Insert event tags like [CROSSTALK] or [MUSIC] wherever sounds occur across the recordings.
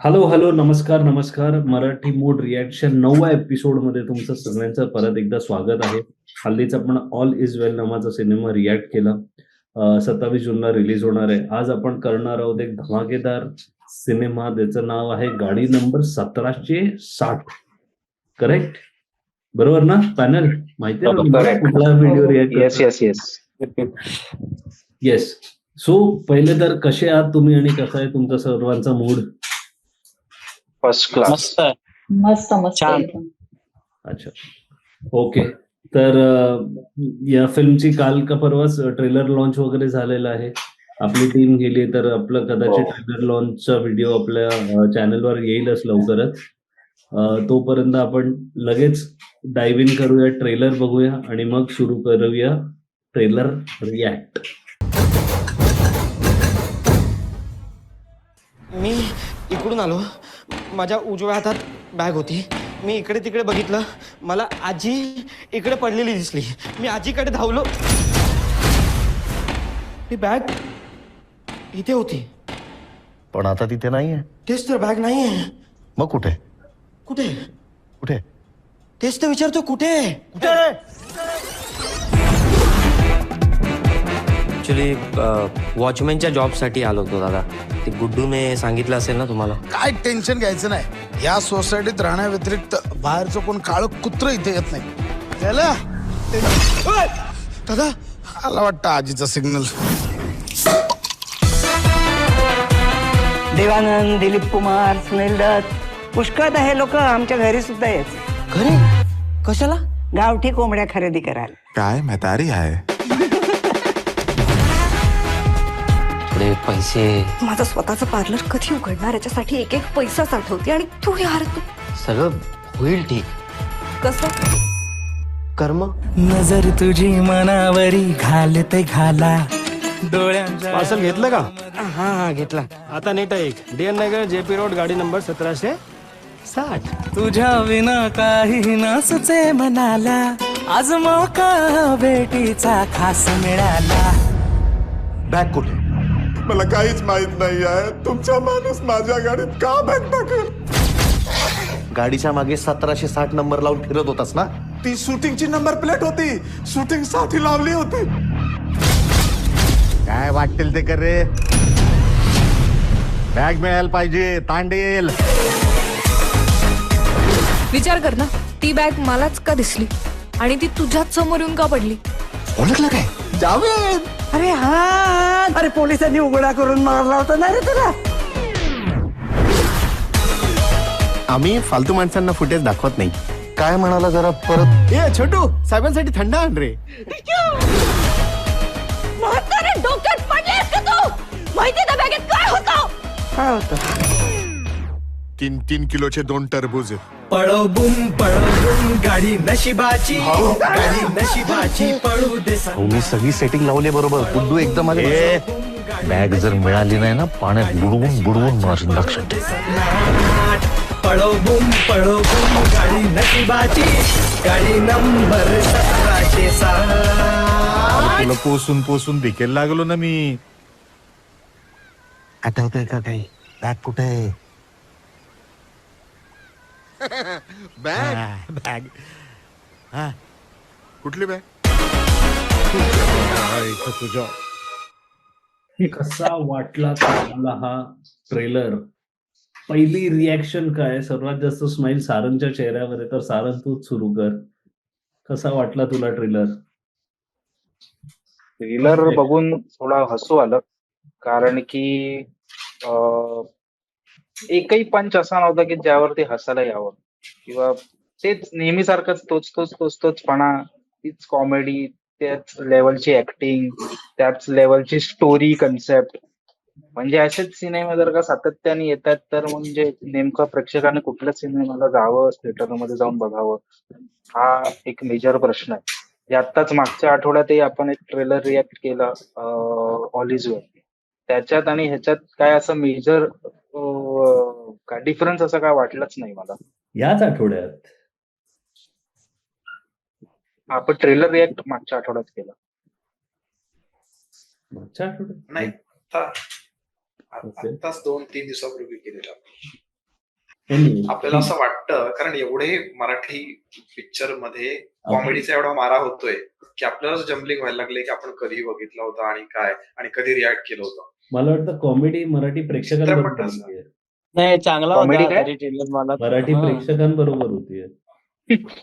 Hello hello नमस्कार नमस्कार. Marathi mood reaction नवव्या एपिसोडमध्ये तुमचं सगळ्यांचं परत एकदा स्वागत आहे. हल्लीच आपण ऑल इज वेल नावाचा सिनेमा रिॲक्ट केला. सत्तावीस जूनला रिलीज होणार आहे. आज आपण करणार आहोत एक धमाकेदार सिनेमा त्याचं नाव आहे गाडी नंबर सतराशे साठ. करेक्ट बरोबर ना पॅनल माहिती आहे. कुठला video react yes yes yes yes so पहिले तर कसे आहात तुम्ही आणि कसा आहे तुमचा सर्वांचा मूड फर्स्ट क्लास मस्त. मस्त मस्त छान. अच्छा. ओके. तर या फिल्मची काल का परवाच ट्रेलर लॉन्च वगैरे झालेला आहे. आपली टीम गेली तर आपलं कदाचित. ट्रेलर लॉन्चचा व्हिडिओ आपल्या चॅनलवर येईलच लवकरच. तोपर्यंत आपण लगेच डायव्ह इन करूया ट्रेलर बघूया आणि मग सुरू करूया ट्रेलर रिॲक्ट मी इकडून आलो. माझ्या उजव्या हातात बॅग होती. मी इकडे तिकडे बघितलं. मला आजी इकडे पडलेली दिसली. मी आजीकडे धावलो. ती बॅग इथे होती. पण आता तिथे नाहीये. तेच तर बॅग नाही आहे मग कुठे? कुठे? कुठे? तेच तर विचारतो कुठे? कुठे? ऍक्च्युली वॉचमॅनच्या जॉबसाठी आलो होतो दादा. ते गुड्डूने सांगितलं असेल ना तुम्हाला? काय टेन्शन घ्यायचं नाही. या सोसायटीत राहण्याव्यतिरिक्त बाहेरचं कोण काळ कुत्र इथे येत नाही. त्याला! दादा आला वाटतं आजीचा सिग्नल देवानंद दिलीप कुमार सुनील दत्त. पुष्कळ हे लोक आमच्या घरी सुद्धा येत. घरी? कशाला? गावठी कोंबड्या खरेदी करायला. काय म्हातारी आहे. थोडे पैसे. माझं स्वतःचं पार्लर कधी उघडणार? याच्यासाठी एक एक पैसा साठवते आणि तू यार तू. सगळं होईल ठीक. कसं? कर्म? नजर तुझी मनावरी घालते घाला. डोळ्यांच्या पार्सल घेतलं का? हा हा घेतला. आता नीट ऐक D N Nagar JP road गाडी नंबर सतराशे साठ. तुझ्या विना काही न सुचे मनाला. आज मौका भेटीचा खास मिळाला. बॅग कुठे? मला काहीच माहीत नाही आहे तुमचा माणूस माझ्या गाडीत का बॅग टाकेल गाडीच्या मागे सतराशे साठ नंबर लावून फिरत होतास ना? ती शूटिंगची नंबर प्लेट होती. शूटिंगसाठी लावली होती. काय वाटेल ते कर? रे बॅग मिळायला पाहिजे तांडेल विचार कर ना. ती बॅग मलाच का दिसली? आणि ती तुझ्याच समोर येऊन का पडली? ओळखलं काय? जावेद! अरे हा अरे पोलिसांनी उघडा करून मारला होता ना रे तुला आम्ही फालतू माणसांना फुटेज दाखवत नाही. काय म्हणाला जरा परत? ए छोटू साहेबांसाठी थंड आण रे. म्हातारे डोक्यात पडलेस का तू? माहिती त्या बॅगेत काय होतं? काय होतं? तीन तीन किलोचे दोन टरबूज पळो बुम पळो बुम गाडी नशिबाची गाडी नशिबाची पळू दे हो मी सगळी सेटिंग लावली बरोबर. गुड्डू एकदम आले बॅग जर मिळाली नाही ना पाण्यात बुडवून बुडवून मारून लक्षात ठेव. पळो बुम पळो बुम गाडी नशिबाची गाडी नंबर सतराशे तुला पोसून पोसून भिकेल लागलो ना मी. आठवतंय का काही? बॅग कुठे आहे? [LAUGHS] बॅग बॅग कुठली बॅग तुझ्या. हे कसा वाटला तुम्हाला हा ट्रेलर पहिली रिॲक्शन काय? सर्वात जास्त स्माइल सारंगच्या चेहऱ्यावर आहे तर सारंग तूच सुरू कर. कसा वाटला तुला ट्रेलर ट्रेलर बघून थोडा हसू आलं कारण की अं, एकही पंच असा नव्हता की ज्यावरती हसायला यावं. किंवा तेच नेहमीसारखंच तोच तोच तोच तोचपणा तीच कॉमेडी त्याच लेवलची ऍक्टिंग त्याच लेवलची स्टोरी कन्सेप्ट म्हणजे असेच सिनेमे जर का सातत्याने येतात तर म्हणजे नेमकं प्रेक्षकाने कुठल्या सिनेमाला जावं थिएटरमध्ये जाऊन बघावं हा एक मेजर प्रश्न आहे. आत्ताच मागच्या आठवड्यातही आपण एक ट्रेलर रिॲक्ट केला ऑलिज त्याच्यात आणि ह्याच्यात काय असं मेजर काय डिफरन्स असं काय वाटलंच नाही मला. याच आठवड्यात. आपण ट्रेलर रिॲक्ट मागच्या आठवड्यात केला. मागच्या आठवड्यात? नाही आताच दोन तीन दिवसापूर्वी केलेला. आपल्याला असं वाटतं कारण एवढे मराठी पिक्चरमध्ये कॉमेडीचा एवढा मारा होतोय की आपल्यालाच जम्बलिंग व्हायला लागले की आपण कधी बघितलं होतं आणि काय आणि कधी रिॲक्ट केलं होतं. मला वाटतं कॉमेडी मराठी. होतीये. नाही चांगला Comedy होता काय? तरी trailer मला. मराठी हा. प्रेक्षकांबरोबर होतीये.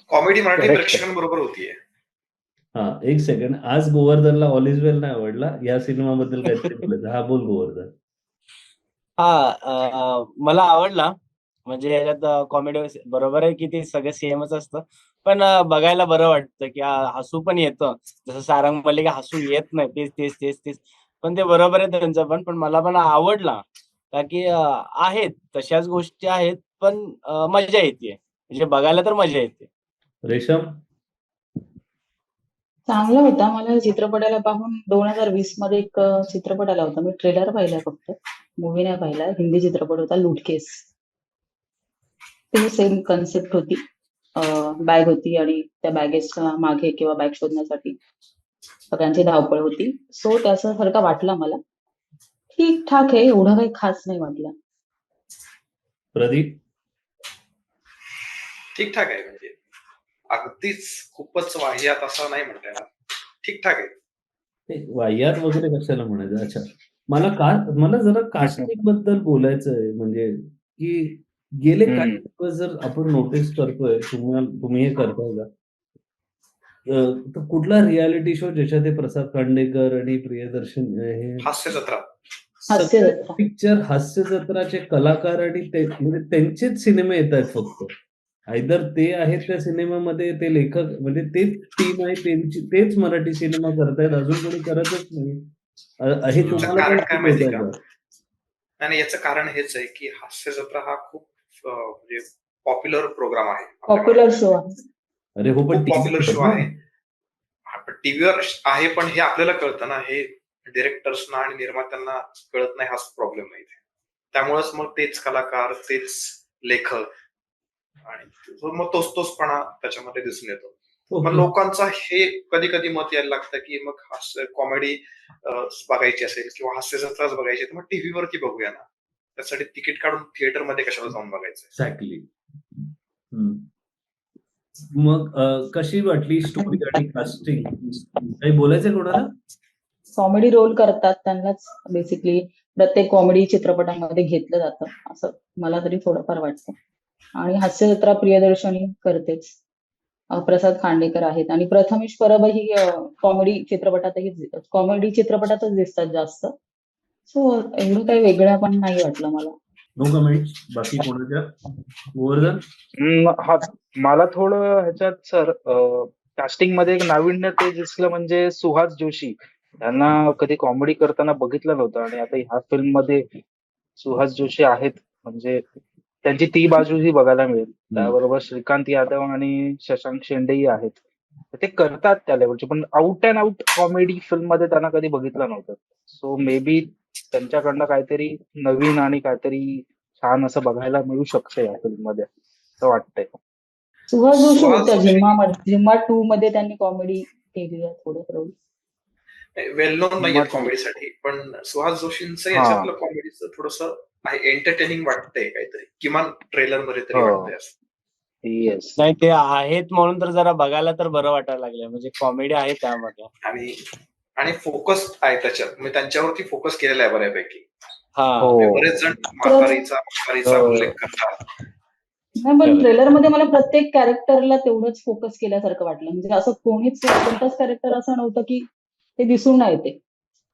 Comedy Marathi Correct. प्रेक्षकांबरोबर होतीये. हा एक सेकंड आज गोवर्धनला ऑल इज वेल नाही आवडला. या सिनेमाबद्दल काहीतरी बोलायचं. हा बोल गोवर्धन. हा अं, मला आवडला. म्हणजे याच्यात कॉमेडी बरोबर आहे की ते सगळं सेमच असतं. पण अं, बघायला बरं वाटतं की हसू पण येतं. जसं सारंग मल्लिक हसू येत नाही. तेच तेच तेच तेच. पण ते बरोबर आहे त्यांचं पण. पण मला पण आवडला. का की आहेत तशाच गोष्टी आहेत पण मजा येते. म्हणजे बघायला तर मजा येते. रेशम? चांगला होता. मला चित्रपटाला पाहून दोन हजार वीसमध्ये एक चित्रपट आला होता. मी ट्रेलर पाहिला फक्त. मूवी नाही पाहिला. हिंदी चित्रपट होता. लुटकेस ती सेम कन्सेप्ट होती. बॅग होती आणि त्या बॅगेजच्या मागे किंवा बॅग शोधण्यासाठी सगळ्यांची धावपळ होती. सो त्याच्यासारखा वाटला मला. ठीक ठाक आहे एवढं काही खास नाही वाटलं. प्रदीप? ठीकठाक आहे म्हणजे. अगदीच खूपच वाह्यात असं नाही म्हणता येणार. ठीकठाक आहे. ते वाह्यात वगैरे कशाला म्हणायचं? अच्छा. मला का मला जरा कास्टिंगबद्दल बोलायचं आहे म्हणजे की गेले काही हम्म. दिवस जर आपण नोटीस करतोय तुम्ही तुम्ही हे करताय का? तर कुठला रियालिटी शो ज्याच्यात हे प्रसाद खांडेकर आणि प्रियदर्शन हे हास्य जत्रा. हास्य जत्रा. पिक्चर हास्य जत्राचे कलाकार आणि ते म्हणजे त्यांचेच सिनेमे येत आहेत फक्त. आयदर ते आहेत त्या सिनेमामध्ये ते लेखक म्हणजे तेच टीम आहे त्यांची तेच मराठी सिनेमा करतायत. अजून कोणी करतच नाही. हे तुम्हाला? आणि याचं कारण हेच आहे की हास्य जत्रा हा खूप म्हणजे पॉप्युलर प्रोग्राम आहे. पॉप्युलर शो आहे. अरे हो पण पॉप्युलर शो आहे. हा, पण टीव्हीवर आहे पण हे आपल्याला कळतं ना हे डिरेक्टर्सना आणि निर्मात्यांना कळत नाही हाच प्रॉब्लेम आहे इथे. त्यामुळेच मग तेच कलाकार तेच लेखक आणि मग तोच तोचपणा त्याच्यामध्ये दिसून येतो. हो, पण हो. लोकांचा हे कधी कधी मत यायला लागतं की मग हास्य कॉमेडी बघायची असेल किंवा हास्य जत्राच बघायची तर मग टीव्हीवरती बघूया ना. त्यासाठी तिकीट काढून थिएटरमध्ये कशाला जाऊन बघायचं एक्झॅक्टली मग कशी वाटली स्टोरी आणि कास्टिंग काही बोलायचंय कोणाला? कॉमेडी रोल करतात त्यांनाच बेसिकली प्रत्येक कॉमेडी चित्रपटामध्ये घेतलं जातं असं मला तरी थोडंफार वाटतं. आणि हास्य जत्रा प्रियदर्शनी करतेच. प्रसाद खांडेकर आहेत. आणि प्रथमेश परब ही कॉमेडी चित्रपटातही कॉमेडी चित्रपटातच दिसतात जास्त. सो एवढं काही वेगळं पण नाही वाटलं मला. नो कमेंट बाकी कोणाच्या? गोवर्धन? हा मला थोडं ह्याच्यात सर कास्टिंगमध्ये एक नाविन्य ते दिसलं म्हणजे सुहास जोशी. त्यांना कधी कॉमेडी करताना बघितलं नव्हतं आणि आता ह्या फिल्ममध्ये सुहास जोशी आहेत. म्हणजे त्यांची ती बाजूही बघायला मिळेल. त्याबरोबर श्रीकांत यादव आणि शशांक शेंडेही आहेत. ते करतात त्या लेवलचे पण आउट अँड आउट कॉमेडी फिल्ममध्ये त्यांना कधी बघितलं नव्हतं. सो मे बी त्यांच्याकडनं काहीतरी नवीन आणि काहीतरी छान असं बघायला मिळू शकतं या फिल्ममध्ये असं वाटतंय सुहास जोशी होत्या झिम्मा झिम्मा टू मध्ये त्यांनी कॉमेडी केली आहे थोडं वेल नोन नाही कॉमेडीसाठी पण सुहास जोशींचं हा. याच्यातलं कॉमेडीचं थोडस एंटरटेनिंग वाटतंय काहीतरी किमान ट्रेलरमध्ये तरी हो. वाटतंय. येस नाही ते आहेत म्हणून तर जरा बघायला तर बरं वाटायला लागलं म्हणजे कॉमेडी आहे त्यामध्ये आणि आणि फोकस आहे त्याच्यात. म्हणजे त्यांच्यावरती फोकस केलेला आहे बऱ्यापैकी. हा. हो. बरेच जण म्हातारीचा म्हातारीचा हो. उल्लेख करतात. नाही पण. ट्रेलरमध्ये मला प्रत्येक कॅरेक्टरला तेवढंच फोकस केल्यासारखं वाटलं. म्हणजे असं कोणीच कोणताच कॅरेक्टर असं नव्हतं की ते दिसून नाही येते.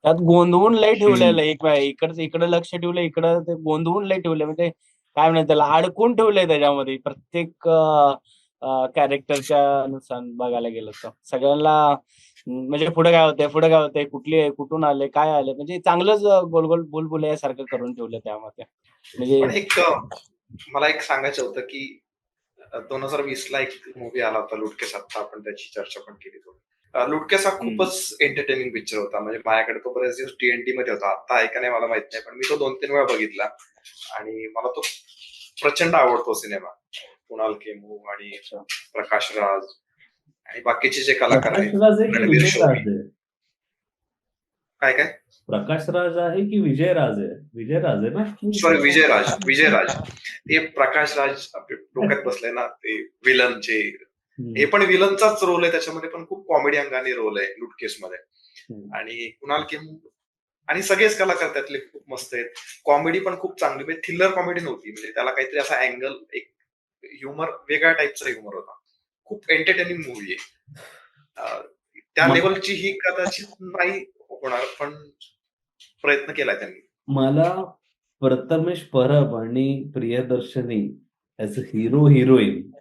त्यात गोंधवून लय ठेवलेलं एक इकडचं इकडे लक्ष ठेवलं इकडं ते गोंधवून लय ठेवलं. म्हणजे काय म्हणतात त्याला अडकून ठेवलंय त्याच्यामध्ये. प्रत्येक कॅरेक्टरच्या नुसार बघायला गेलं तर. सगळ्यांना म्हणजे पुढे काय होतंय पुढे काय होतंय कुठली कुठून आले काय आले? म्हणजे चांगलंच गोल गोल बुलबुल सारखं करून ठेवलं त्यामध्ये. म्हणजे एक मला एक सांगायचं होतं की दोन हजार वीस ला एक मूवी आला होता लुटकेस आता आपण त्याची चर्चा पण केली थोडी. अं, लुटकेस हा खूपच एंटरटेनिंग पिक्चर होता. म्हणजे माझ्याकडे तो बरेच दिवस टीएनटी मध्ये होता. आता आहे का नाही मला माहीत नाही पण मी तो दोन तीन वेळा बघितला. आणि मला तो प्रचंड आवडतो सिनेमा. कुणाल केमू आणि प्रकाश राज. आणि बाकीचे जे कलाकार आहेत राज विजय. राज? काय काय प्रकाश राज आहे की विजय राज आहे विजय राज आहे ना? सॉरी विजयराज विजयराज. ते प्रकाश राज डोक्यात बसले ना ते विलनचे हे पण विलनचाच रोल आहे त्याच्यामध्ये पण खूप कॉमेडी अंगाने रोल आहे लुटकेस मध्ये. आणि कुणाल खेम आणि सगळेच कलाकार त्यातले खूप मस्त आहेत. कॉमेडी पण खूप चांगली म्हणजे थ्रिलर कॉमेडी नव्हती म्हणजे त्याला काहीतरी असा अँगल एक ह्युमर वेगळ्या टाईपचा ह्युमर होता. खूप एंटरटेनिंग मूवी आहे. त्या लेवलची ही कदाचित नाही होणार पण प्रयत्न केलाय त्यांनी. मला प्रथमेश परब आणि Priyadarshini as [LAUGHS] a hero heroine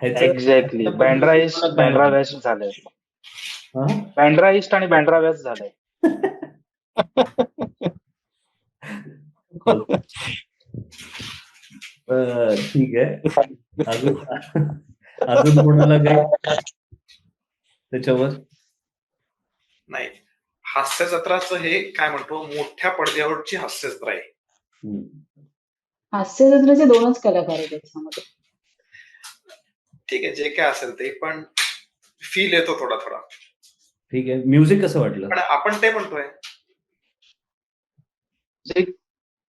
exactly Bandra east Bandra west झालंय. बँड्रा ईस्ट आणि बँड्रा वेस्ट झालंय ठीक आहे. [LAUGHS] अजून कोणाला काही? त्याच्यावर? नाही. हास्य जत्राचं हे काय म्हणतो? मोठ्या पडद्यावरची हास्य जत्रा आहे. हास्य जत्रेचे दोनच कलाकार आहेत त्याच्यामध्ये ठीक आहे जे काय असेल ते पण फील येतो थोडा थोडा ठीक आहे. म्युझिक कसं वाटलं? पण आपण ते म्हणतोय.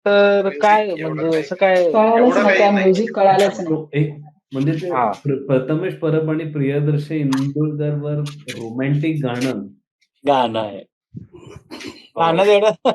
तर काय म्हणजे असं काय? कळालंच नाही त्या म्युझिक कळालंच नाही. म्हणजे ते प्र- प्रथमेश परब आणि प्रियदर्शी इंदुरकर रोमॅन्टिक गाणं. गाणं आहे. गाणं देणं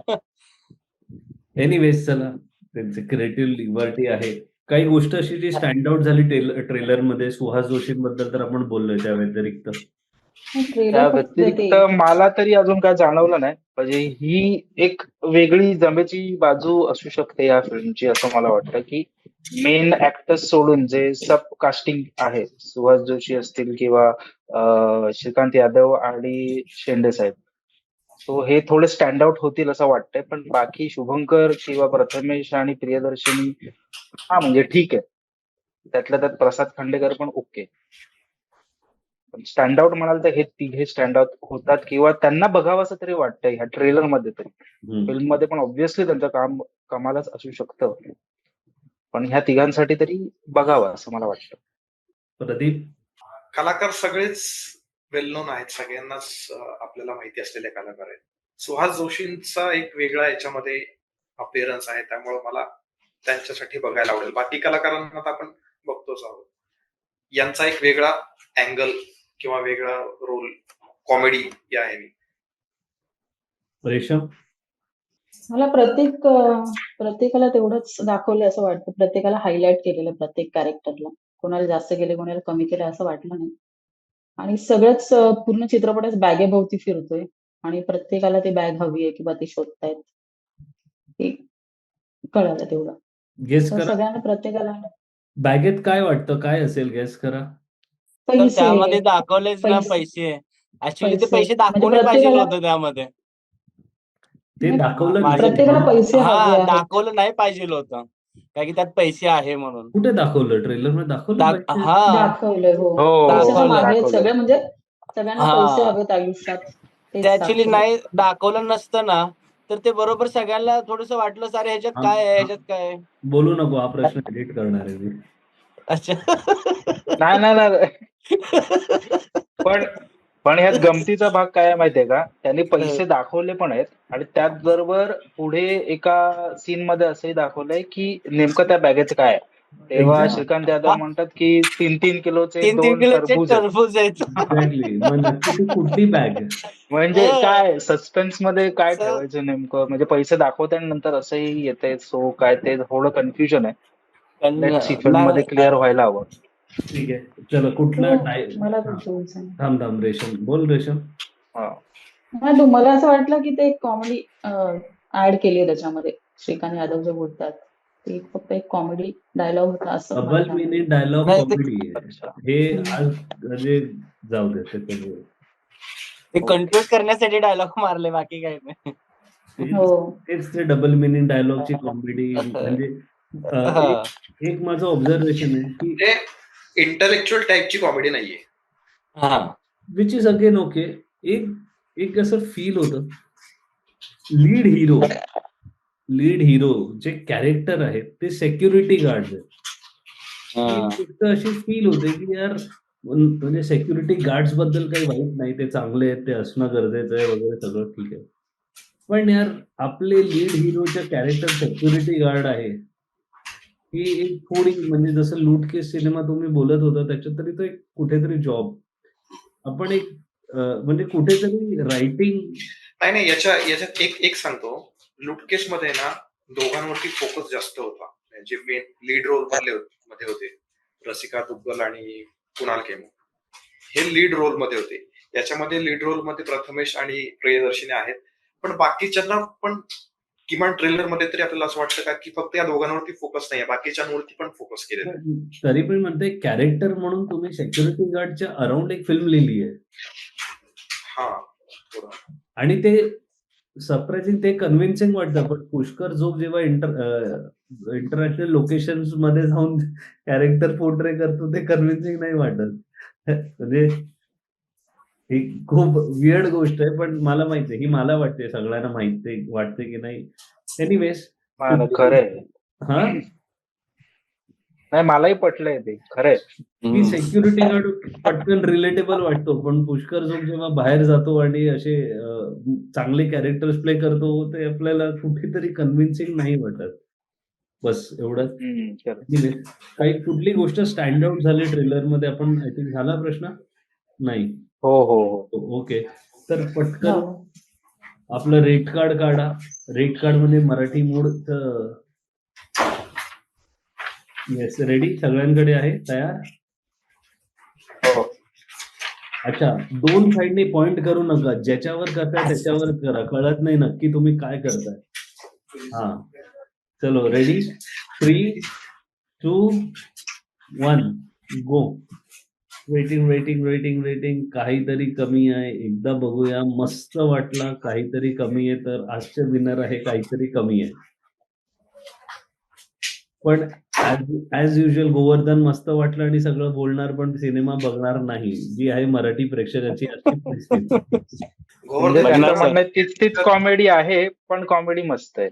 एनिवेज चला. त्यांचे क्रिएटिव्ह लिबर्टी आहे. काही गोष्ट अशी जी स्टँड आउट झाली ट्रेलरमध्ये सुहास जोशींबद्दल तर आपण बोललोय त्या व्यतिरिक्त. त्या ट्रेलर फक्त व्यतिरिक्त ते मला तरी अजून काय जाणवलं नाही. म्हणजे ही एक वेगळी जमेची बाजू असू शकते या फिल्मची असं मला वाटतं की मेन ऍक्टर्स सोडून जे सब कास्टिंग आहे सुहास जोशी असतील किंवा अं, श्रीकांत यादव आणि शेंडे साहेब. सो हे थोडे स्टँड आउट होतील असं वाटतंय पण बाकी शुभंकर किंवा प्रथमेश आणि प्रियदर्शनी हा म्हणजे ठीक आहे. त्यातल्या त्यात प्रसाद खांडेकर पण ओके पण स्टँड आउट म्हणाल तर हे तिघे स्टँड आउट होतात किंवा त्यांना बघावं असं तरी वाटतंय ह्या ट्रेलरमध्ये तरी. फिल्ममध्ये पण ऑब्व्हियसली त्यांचं काम कमालच असू शकतं. पण ह्या तिघांसाठी तरी बघावं असं मला वाटतं. प्रदीप? कलाकार सगळेच वेल नोन आहेत सगळ्यांनाच आपल्याला माहिती असलेले कलाकार आहेत. सुहास जोशींचा एक वेगळा याच्यामध्ये अपिअरन्स आहे त्यामुळे मला त्यांच्यासाठी बघायला आवडेल. बाकी कलाकारांना तर आपण बघतोच आहोत. यांचा एक वेगळा अँगल किंवा वेगळा रोल कॉमेडी या आहे रेशम? मला प्रत्येक अं, प्रत्येकाला तेवढंच दाखवलं असं वाटतं. प्रत्येकाला हायलाइट केलेलं प्रत्येक कॅरेक्टरला कोणाला जास्त केले कोणाला कमी केलं असं वाटलं नाही. आणि सगळंच अं, पूर्ण चित्रपटात बॅगेभोवती फिरतोय. आणि प्रत्येकाला ती बॅग हवी आहे किंवा ती शोधतायत. हे कळालं तेवढं. गेस तर करा. सगळ्यांना प्रत्येकाला बॅगेत काय वाटतं? काय असेल? गेस करा. तर पैसे. त्यामध्ये दाखवलेच ना पैसे. ते पैसे. पैसे म्हणजे दाखवले पाहिजे प्रत्येकाला- त्यामध्ये. ते दाखवलं. प्रत्येकाला पैसे हा. दाखवलं नाही पाहिजे होतं कारण की त्यात पैसे आहे म्हणून कुठे दाखवलं ट्रेलरमध्ये दाखवलं? हा दाखवलंय हो हो, दाखवलंय. सगळे म्हणजे सगळ्यांना हा. पैसे हवेत आयुष्यात तेच ते ऍक्च्युली. नाही दाखवलं नसतं ना तर ते बरोबर सगळ्यांना थोडस वाटलं सर ह्याच्यात काय आहे हा. ह्याच्यात काय आहे?" बोलू नको हा प्रश्न एडिट करणार आहे मी अच्छा नाही नाही [LAUGHS] पण पण ह्यात [LAUGHS] गमतीचा भाग काय आहे माहितीये का? त्यांनी पैसे दाखवले पण आहेत आणि त्याचबरोबर पुढे एका सीन मध्ये असंही दाखवलंय की नेमकं त्या बॅगेचं काय आहे. तेव्हा. श्रीकांत यादव म्हणतात की तीन तीन किलोचे दोन किलोचे टरबूज कुठली बॅग म्हणजे हो. काय सस्पेन्समध्ये काय ठेवायचं नेमकं? म्हणजे पैसे दाखवते आणि नंतर असंही येते सो काय ते थोडं कन्फ्युजन आहे. पण लेट्स सी फिल्ममध्ये क्लिअर व्हायला हवं. ठीक आहे. चलो कुठलं हो, टाय मला. थांब थांब रेशम. बोल रेशम. हा. तो- मला असं वाटलं की ते कॉमेडी ऍड केली आहे त्याच्यामध्ये. श्रीकांत यादव जे बोलतात ते फक्त एक कॉमेडी डायलॉग होता असं मला डबल वाटलं. मिनिट डायलॉग नाही, ते- कॉमेडी आहे. अच्छा. हे आज म्हणजे जाऊ दे ते कन्फ्युज करण्यासाठी डायलॉग मारले बाकी काय नाही. तेच- हो. तेच ते डबल मिनिट डायलॉगची कॉमेडी म्हणजे अं, हा. एक- एक माझं ऑब्झर्वेशन आहे की इंटलेक्च्युअल टाईपची कॉमेडी नाहीये. हा. विच इज अगेन ओके एक एक असं फील होतं. लीड हिरो लीड हिरो जे कॅरेक्टर आहेत ते सेक्युरिटी गार्ड आहेत हा. अशी फील होते की यार म्हण- म्हणजे सेक्युरिटी गार्ड्सबद्दल काही वाईट नाही ते चांगले आहेत ते असणं गरजेचं आहे वगैरे सगळं ठीक आहे. पण यार आपले लीड हिरोच्या कॅरेक्टर सेक्युरिटी गार्ड आहे ही एक थोडी म्हणजे जसं लूटकेस सिनेमा तुम्ही बोलत होता त्याच्यात तरी तो एक कुठेतरी जॉब आपण एक म्हणजे कुठेतरी रायटिंग नाही नाही याच्या याच्यात एक एक सांगतो. लुटकेस मध्ये ना दोघांवरती फोकस जास्त होता. जे मेन लीड रोल मधले मध्ये होते. रसिका दुग्गल आणि कुणाल केमो हे लीड रोलमध्ये होते. याच्यामध्ये लीड रोलमध्ये प्रथमेश आणि प्रियदर्शिनी आहेत. पण बाकीच्यांना पण किमान ट्रेलरमध्ये तरी आपल्याला असं वाटतं का की फक्त या दोघांवरती फोकस नाही बाकीच्यांवरती पण फोकस आहे. तरी पण म्हणते कॅरेक्टर म्हणून तुम्ही सेक्युरिटी गार्डच्या अराउंड एक फिल्म लिहिली आहे हा. आणि ते सरप्राइझिंग ते कन्व्हिन्सिंग वाटतं पण पुष्कर जोग जेव्हा इंटर इंटरनॅशनल लोकेशनमध्ये जाऊन कॅरेक्टर पोर्ट्रे करतो ते कन्व्हिन्सिंग नाही वाटत [LAUGHS] म्हणजे ही खूप वियर्ड गोष्ट आहे पण मला माहिती आहे ही मला वाटते सगळ्यांना माहिती वाटते की नाही. एनिवेज हा खरंय हा? नाही मलाही पटलंय ते खरंय. की सेक्युरिटी गार्ड पटकन रिलेटेबल वाटतो पण पुष्कर जोग जेव्हा बाहेर जातो आणि असे चांगले कॅरेक्टर्स प्ले करतो ते आपल्याला कुठेतरी कन्व्हिन्सिंग नाही वाटत. बस एवढंच. Anyway, काही कुठली गोष्ट स्टँड आउट झाली ट्रेलरमध्ये आपण आय थिंक झाला प्रश्न? नाही. हो हो हो. ओके. तर पटकन आपलं रेट कार्ड काढा. रेट कार्डमध्ये मराठी मूड येस रेडी सगळ्यांकडे आहे? तयार? हो. अच्छा दोन साइडने पॉइंट करू नका. ज्याच्यावर करताय त्याच्यावर करा. कळत नाही नक्की तुम्ही काय करताय. हा. चलो ready three two one go waiting waiting waiting waiting काहीतरी कमी आहे. एकदा बघूया. मस्त वाटला. काहीतरी कमी आहे तर आजचे विनर आहे. काहीतरी कमी आहे. पण ऍज युजल गोवर्धन मस्त वाटलं आणि सगळं बोलणार पण सिनेमा बघणार नाही. जी आहे मराठी प्रेक्षकाची म्हणजे तीच कॉमेडी आहे पण कॉमेडी मस्त आहे.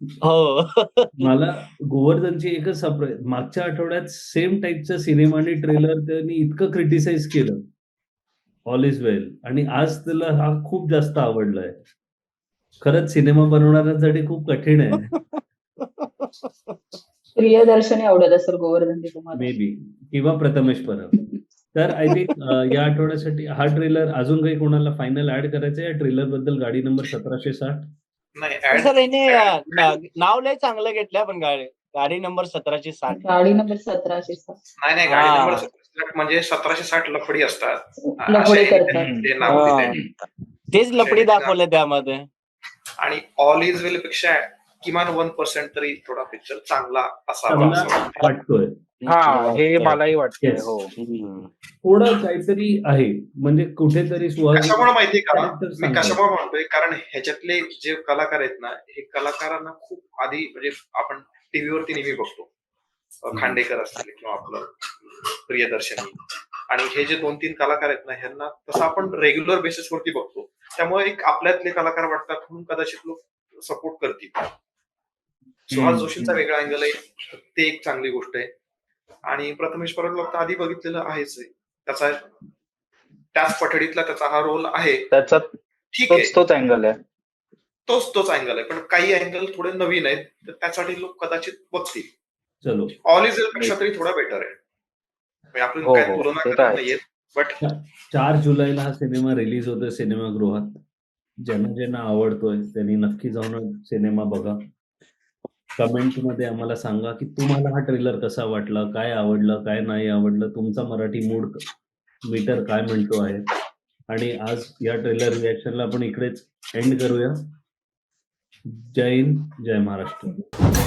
हो. मला गोवर्धनची एकच सरप्राईज मागच्या आठवड्यात सेम टाईपचा सिनेमा आणि ट्रेलर त्यांनी इतकं क्रिटिसाइज केलं. ऑल इज वेल आणि आज त्याला हा खूप जास्त आवडलाय. खरंच सिनेमा बनवणाऱ्यांसाठी खूप कठीण आहे. प्रियदर्शनी आवडत असेल गोवर्धनची तुम्हाला? मे बी किंवा प्रथमेश परब. तर आय थिंक या आठवड्यासाठी हा ट्रेलर अजून काही कोणाला फायनल ऍड करायचं या ट्रेलरबद्दल गाडी नंबर सतराशे साठ. नाही सर याने नाव लय चांगलं घेतलंय पण गाडी गाडी नंबर सतराशे साठ गाडी नंबर सतराशे सात नाही नाही गाडी. नंबर 17 म्हणजे सतराशे साठ लफडी असतात लफडी असे करतात. ते नाव. दिलंय. तेच लपडी दाखवलं त्यामध्ये आणि ऑल इज वेल पेक्षा किमान वन पर्सेंट तरी थोडा पिक्चर चांगला असावा. वाटतोय हा हे मलाही वाटतंय Yes. हो. थोडं काहीतरी आहे म्हणजे कुठेतरी कशामुळे माहितीये का? मी. कशामुळे म्हणतोय? कारण ह्याच्यातले जे कलाकार आहेत ना हे कलाकारांना खूप आधी म्हणजे आपण टीव्हीवरती नेहमी बघतो. खांडेकर असतील किंवा आपलं प्रियदर्शनी. आणि हे जे दोन तीन कलाकार आहेत ना ह्यांना तसं आपण रेग्युलर बेसिसवरती बघतो. त्यामुळे एक आपल्यातले कलाकार वाटतात म्हणून कदाचित लोक सपोर्ट करतील. सुहास जोशींचा वेगळा अँगल आहे. ते एक चांगली गोष्ट आहे. आणि प्रथमेश तर आधी बघितलेलं आहेच. आहे. त्याचा त्याच पठडीतला त्याचा हा रोल आहे. त्याचा ठीक आहे. तोच अँगल आहे. तोच तोच अँगल आहे. पण काही अँगल थोडे नवीन आहेत तर त्यासाठी लोक कदाचित बघतील. चलो. ऑल इजपेक्षा तरी थोडा बेटर आहे. म्हणजे आपण हो, काय हो, तुलना करत. नाहीये बट चार जुलैला हा सिनेमा रिलीज होतोय सिनेमागृहात. ज्यांना ज्यांना आवडतोय त्यांनी नक्की जाऊन सिनेमा बघा. कमेंटमध्ये आम्हाला सांगा की तुम्हाला हा ट्रेलर कसा वाटला काय आवडलं काय नाही आवडलं तुमचा मराठी मूड मीटर काय म्हणतो आहे? आणि आज या ट्रेलर रिॲक्शनला आपण इकडेच एंड करूया. जय हिंद जय महाराष्ट्र.